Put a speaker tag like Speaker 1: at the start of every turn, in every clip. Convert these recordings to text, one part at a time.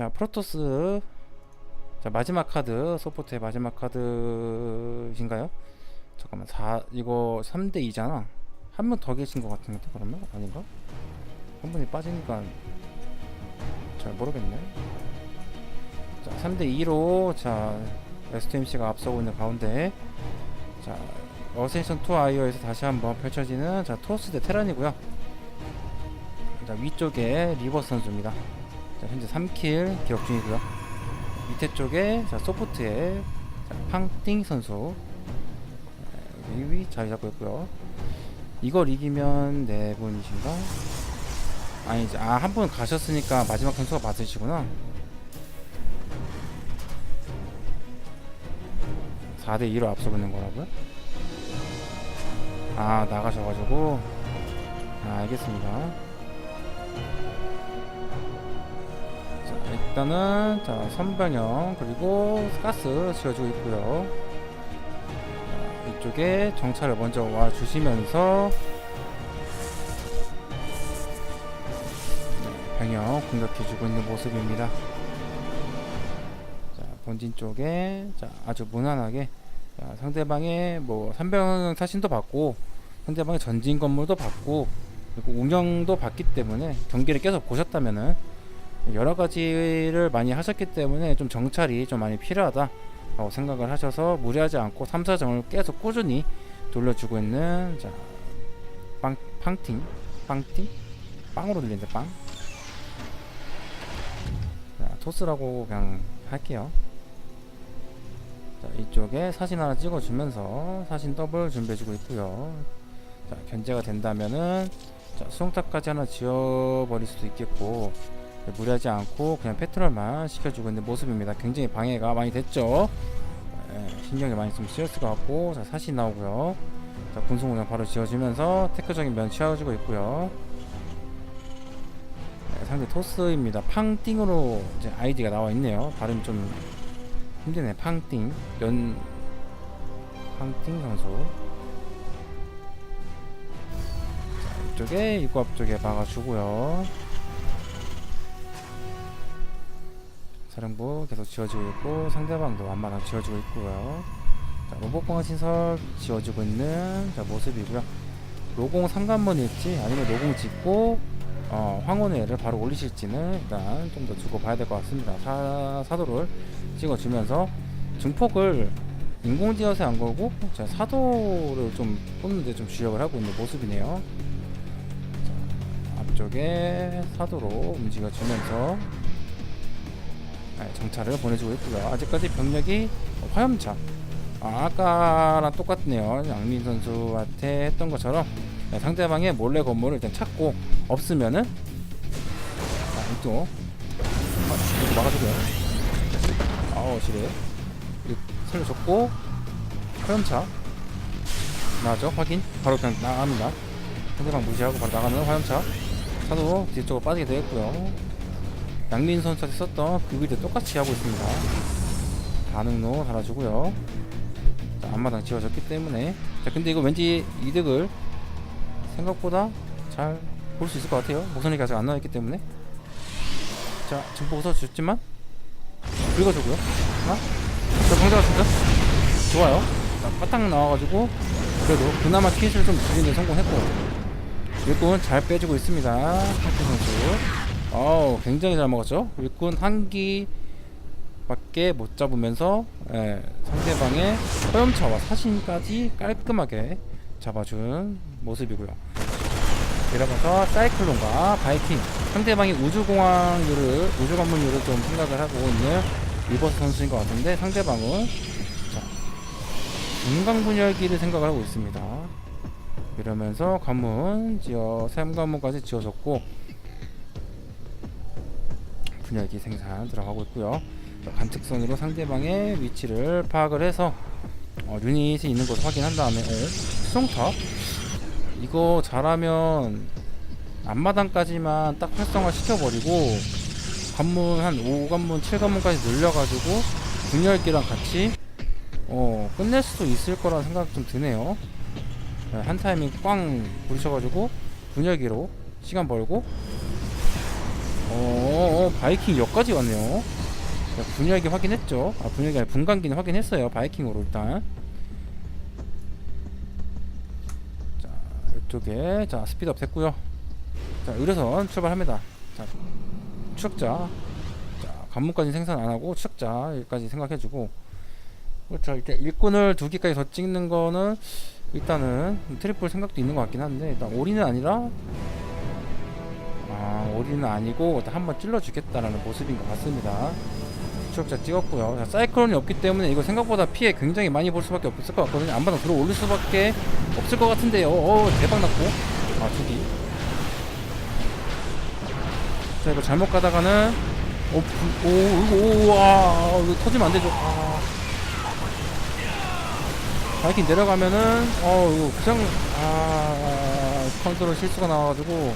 Speaker 1: 자 프로토스. 자 마지막 카드 소포트의 마지막 카드신가요? 잠깐만 4 이거 3대 2잖아. 한명더 계신 것 같은데 그러면? 아닌가? 한 분이 빠지니까 잘 모르겠네. 자 3대 2로 자 STMC가 앞서고 있는 가운데. 자 어센션 2 아이어에서 다시 한번 펼쳐지는 자 토스 대 테란이고요. 자 위쪽에 리버 선수입니다 자, 현재 3킬 기록 중이고요. 밑에 쪽에 자, 소프트의 자, 팡띵 선수 자, 여기 위 자리 잡고 있고요. 이걸 이기면 네 분이신가? 아니지, 아한 분 가셨으니까 마지막 선수가 맞으시구나. 4대 2로 앞서고 있는 거라고요? 아 나가셔가지고 아 알겠습니다. 자, 일단은 자 선변형 그리고 가스 지어주고 있고요. 자, 이쪽에 정찰을 먼저 와 주시면서 네, 병력 공격해주고 있는 모습입니다. 자 본진 쪽에 자 아주 무난하게 자, 상대방의 뭐 산병 사신도 받고 상대방의 전진 건물도 받고 그리고 운영도 받기 때문에 경기를 계속 보셨다면은 여러 가지를 많이 하셨기 때문에 좀 정찰이 좀 많이 필요하다라고 생각을 하셔서 무리하지 않고 3, 4점을 계속 꾸준히 돌려주고 있는 자, 빵, 팡팅, 빵팅, 빵으로 들리는데 빵. 자, 토스라고 그냥 할게요. 자, 이쪽에 사진 하나 찍어주면서 사진 더블 준비해주고 있고요. 자, 견제가 된다면은 자, 수송탑까지 하나 지어버릴 수도 있겠고 무리하지 않고 그냥 페트롤만 시켜주고 있는 모습입니다. 굉장히 방해가 많이 됐죠. 예, 신경이 많이 좀 쓰였을 것 같고 자 사실 나오고요. 자 운영 바로 지어주면서 테크적인 면 취해주고 있고요. 예, 상대 토스입니다. 팡띵으로 이제 아이디가 나와 있네요. 발음이 좀 힘드네. 팡띵 연 팡띵 선수. 자, 이쪽에 입구 앞쪽에 박아주고요. 사령부 계속 지어지고 있고 상대방도 완만하게 지어지고 있고요. 자, 로봇공학 신설 지어지고 있는 자, 모습이고요. 로공 상관문일지 아니면 로공 짓고 어, 황혼회를 바로 올리실지는 일단 좀 더 두고 봐야 될 것 같습니다. 사, 사도를 찍어주면서 증폭을 인공지어서 안 걸고 자, 사도를 좀 뽑는데 좀 주력을 하고 있는 모습이네요. 자, 앞쪽에 사도로 움직여주면서 네, 정찰을 보내주고 있고요. 아직까지 병력이 화염차. 아, 아까랑 똑같네요. 양민 선수한테 했던 것처럼 네, 상대방의 몰래 건물을 일단 찾고 없으면은 자, 이쪽 아, 이거 막아주고요. 아우 지뢰 살려줬고 화염차 나죠 확인 바로 그냥 나갑니다. 상대방 무시하고 바로 나가는 화염차 차도 뒤쪽으로 빠지게 되겠고요. 양민 선수한테 썼던 그 빌드 똑같이 하고 있습니다. 반응로 달아주고요. 자, 앞마당 지워졌기 때문에 자 근데 이거 왠지 이득을 생각보다 잘 볼 수 있을 것 같아요. 모선이가 아직 안 나와있기 때문에 자 증폭 웃어주셨지만 긁어주고요. 하나 자 방자가 진짜 좋아요. 자 바탕 나와가지고 그래도 그나마 킷을 좀 줄이는 성공했고 일꾼 잘 빼주고 있습니다. 하트 선수. 어우 굉장히 잘 먹었죠? 일꾼 한기 밖에 못 잡으면서 예, 상대방의 허염차와 사신까지 깔끔하게 잡아준 모습이고요. 이러면서 사이클론과 바이킹. 상대방이 우주공항률을 우주관문율을 좀 생각을 하고 있는 리버스 선수인 것 같은데 상대방은 자, 중강분열기를 생각을 하고 있습니다 이러면서 관문 지어 샘관문까지 지어졌고 분열기 생산 들어가고 있고요. 관측선으로 상대방의 위치를 파악을 해서 어, 유닛이 있는 곳을 확인한 다음에 어, 수송탑 이거 잘하면 앞마당까지만 딱 활성화 시켜버리고 관문 한 5관문 7관문까지 늘려가지고 분열기랑 같이 어, 끝낼 수도 있을 거라는 생각 좀 드네요. 네, 한 타이밍 꽝 부딪혀가지고 분열기로 시간 벌고 어, 어 바이킹 역까지 왔네요. 자, 분열기 확인했죠. 아 분열기 아니 분광기는 확인했어요. 바이킹으로 일단. 자 이쪽에 자 스피드업 됐고요. 자 의료선 출발합니다. 자 추적자. 자 관문까지 생산 안 하고 추적자 여기까지 생각해주고. 그렇죠. 이렇게 일꾼을 두 개까지 더 찍는 거는 일단은 트리플 생각도 있는 것 같긴 한데 일단 올인은 아니라 아 올인은 아니고 한번 찔러주겠다라는 모습인 것 같습니다. 추적자 찍었고요. 자, 사이클론이 없기 때문에 이거 생각보다 피해 굉장히 많이 볼 수밖에 없을 것 같거든요. 안바닥 들어 올릴 수밖에 없을 것 같은데요. 어 대박 났고 아 두기. 자 이거 잘못 가다가는 어, 부- 오, 이거, 오, 와, 이거 터지면 안 되죠. 아. 바이킹 내려가면은, 어, 이거 그냥, 아, 컨트롤 실수가 나와가지고,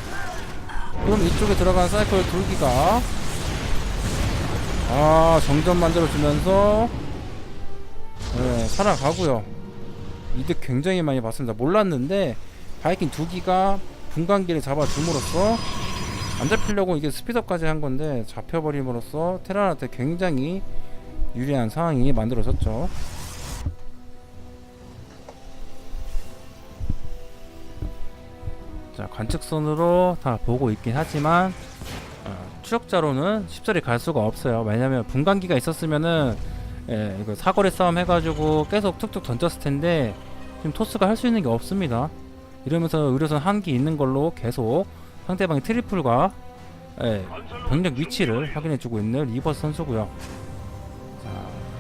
Speaker 1: 그럼 이쪽에 들어간 사이클 돌기가, 아, 정전 만들어주면서, 네, 살아가고요. 이득 굉장히 많이 봤습니다. 몰랐는데, 바이킹 두 기가 분광기를 잡아줌으로써, 안 잡히려고 이게 스피드업까지 한 건데 잡혀버림으로써 테란한테 굉장히 유리한 상황이 만들어졌죠. 관측선으로 다 보고 있긴 하지만 어, 추적자로는 쉽사리 갈 수가 없어요. 왜냐면 분광기가 있었으면은 예, 이거 사거리 싸움 해가지고 계속 툭툭 던졌을 텐데 지금 토스가 할 수 있는 게 없습니다. 이러면서 의료선 한기 있는 걸로 계속 상대방의 트리플과 예, 병력 위치를 확인해주고 있는 리버스 선수고요. 자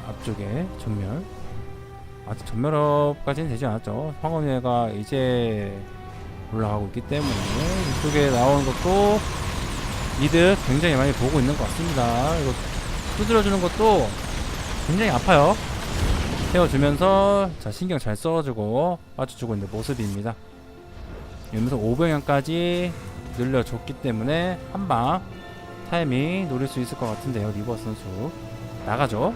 Speaker 1: 앞쪽에 전멸 아직 전멸업까지는 되지 않았죠. 황원회가 이제 올라가고 있기 때문에 이쪽에 나오는 것도 이득 굉장히 많이 보고 있는 것 같습니다. 이거 두드려주는 것도 굉장히 아파요. 태워주면서 자 신경 잘 써주고 빠져주고 있는 모습입니다. 이러면서 5병향까지 늘려줬기 때문에 한 방 타이밍 노릴 수 있을 것 같은데요 리버 선수 나가죠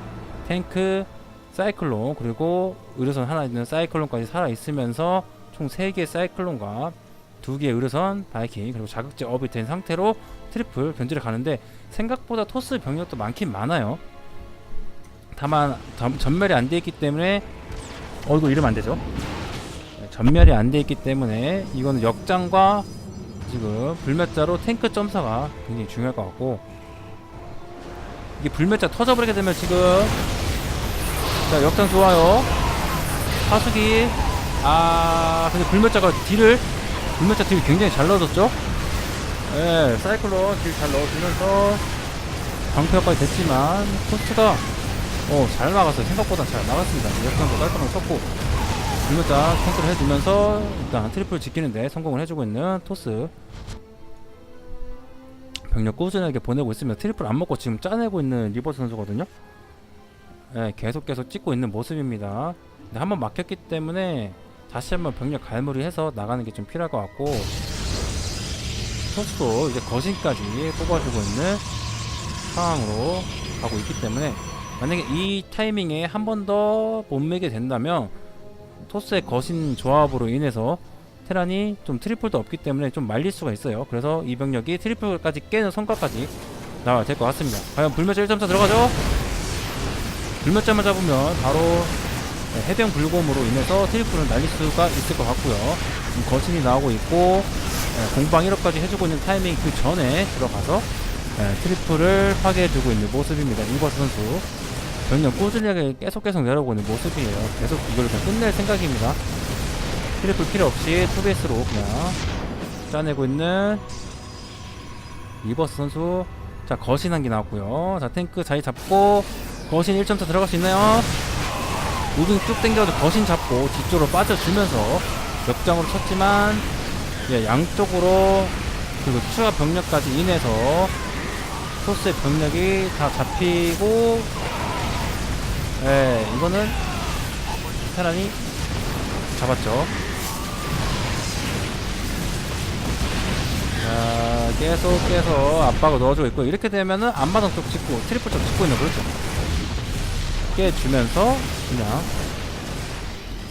Speaker 1: 탱크 사이클론 그리고 의료선 하나 있는 사이클론까지 살아있으면서 총 3개의 사이클론과 2개의 의료선 바이킹 그리고 자극제 업이 된 상태로 트리플 견제를 가는데 생각보다 토스 병력도 많긴 많아요. 다만 전- 전멸이 안 돼 있기 때문에 어 이거 이러면 안 되죠. 네, 전멸이 안 돼 있기 때문에 이거는 역장과 지금 불멸자로 탱크 점사가 굉장히 중요할 것 같고 이게 불멸자 터져버리게 되면 지금 자 역장 좋아요. 하수기. 아 근데 불멸자가 딜을 불멸자 딜 굉장히 잘 넣어줬죠? 예 사이클론 딜잘 넣어주면서 방패 효과가 됐지만 코스트가 어잘 나갔어요. 생각보다 잘 나갔습니다. 역장도 깔끔하게 썼고. 불멸자 컨트롤 해주면서 일단 트리플 지키는데 성공을 해주고 있는 토스. 병력 꾸준하게 보내고 있으며 트리플 안 먹고 지금 짜내고 있는 리버 선수거든요. 네, 계속 계속 찍고 있는 모습입니다. 근데 한번 막혔기 때문에 다시 한번 병력 갈무리해서 나가는 게 좀 필요할 것 같고 토스도 이제 거신까지 뽑아주고 있는 상황으로 가고 있기 때문에 만약에 이 타이밍에 한 번 더 못 매게 된다면 토스의 거신 조합으로 인해서 테란이 좀 트리플도 없기 때문에 좀 말릴 수가 있어요. 그래서 이 병력이 트리플까지 깨는 성과까지 나와야 될 것 같습니다. 과연 불멸자 1.4 들어가죠? 불멸자만 잡으면 바로 네, 해병 불곰으로 인해서 트리플을 날릴 수가 있을 것 같고요. 거신이 나오고 있고 네, 공방 1업까지 해주고 있는 타이밍 그 전에 들어가서 네, 트리플을 파괴해주고 있는 모습입니다. 인버스 선수. 병력 꾸준하게 계속 계속 내려오고 있는 모습이에요. 계속 이걸 그냥 끝낼 생각입니다. 트리플 필요 없이 투베이스로 그냥 짜내고 있는 리버스 선수. 자, 거신 한개 나왔고요. 자, 탱크 자리 잡고 거신 1점차 들어갈 수 있나요? 우등 쭉 당겨서 거신 잡고 뒤쪽으로 빠져주면서 역장으로 쳤지만 예, 양쪽으로 그리고 추가 병력까지 인해서 토스의 병력이 다 잡히고 예, 이거는 테란이 잡았죠. 자, 계속해서 압박을 넣어주고 있고 이렇게 되면은 안마당 쪽 찍고 트리플 쪽 찍고 있는 거죠. 깨주면서 그냥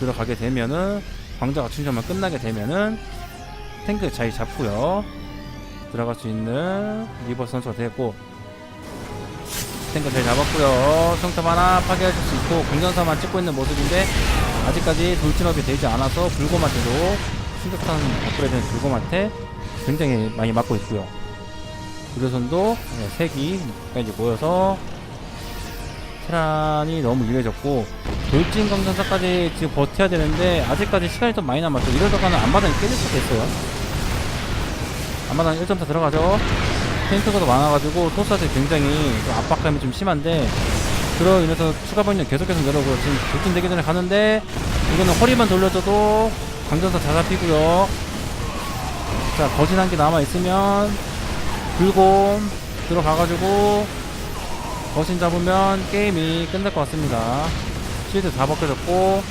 Speaker 1: 들어가게 되면은 광자가 충전만 끝나게 되면은 탱크 자리 잡고요. 들어갈 수 있는 리버 선수가 되고 탱크 잘 잡았고요. 성탑 하나 파괴하실 수 있고 공전사만 찍고 있는 모습인데 아직까지 돌진업이 되지 않아서 불곰한테도 충격탄 업그레이드된 불곰한테 굉장히 많이 맞고 있고요. 의료선도 네, 색이 까지 모여서 테란이 너무 유리해졌고 돌진 강전사까지 지금 버텨야 되는데 아직까지 시간이 좀 많이 남았죠. 이러다가는 앞마당이 깨질 수도 있어요. 앞마당 1점차 들어가죠. 탱크가 더 많아가지고 토스한테 굉장히 좀 압박감이 좀 심한데 그로 인해서 추가 번역 계속해서 내려오고 지금 돌진 되기 전에 가는데 이거는 허리만 돌려줘도 강전사 잘 잡히고요. 자 거진 한 개 남아 있으면 불곰 들어가가지고 거신 잡으면 게임이 끝날 것 같습니다. 실드 다 벗겨졌고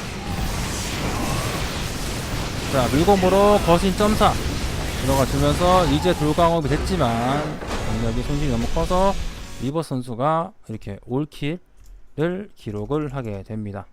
Speaker 1: 자 물곰으로 거신 점사 들어가주면서 이제 돌강업이 됐지만 강력이 손실이 너무 커서 리버 선수가 이렇게 올킬을 기록을 하게 됩니다.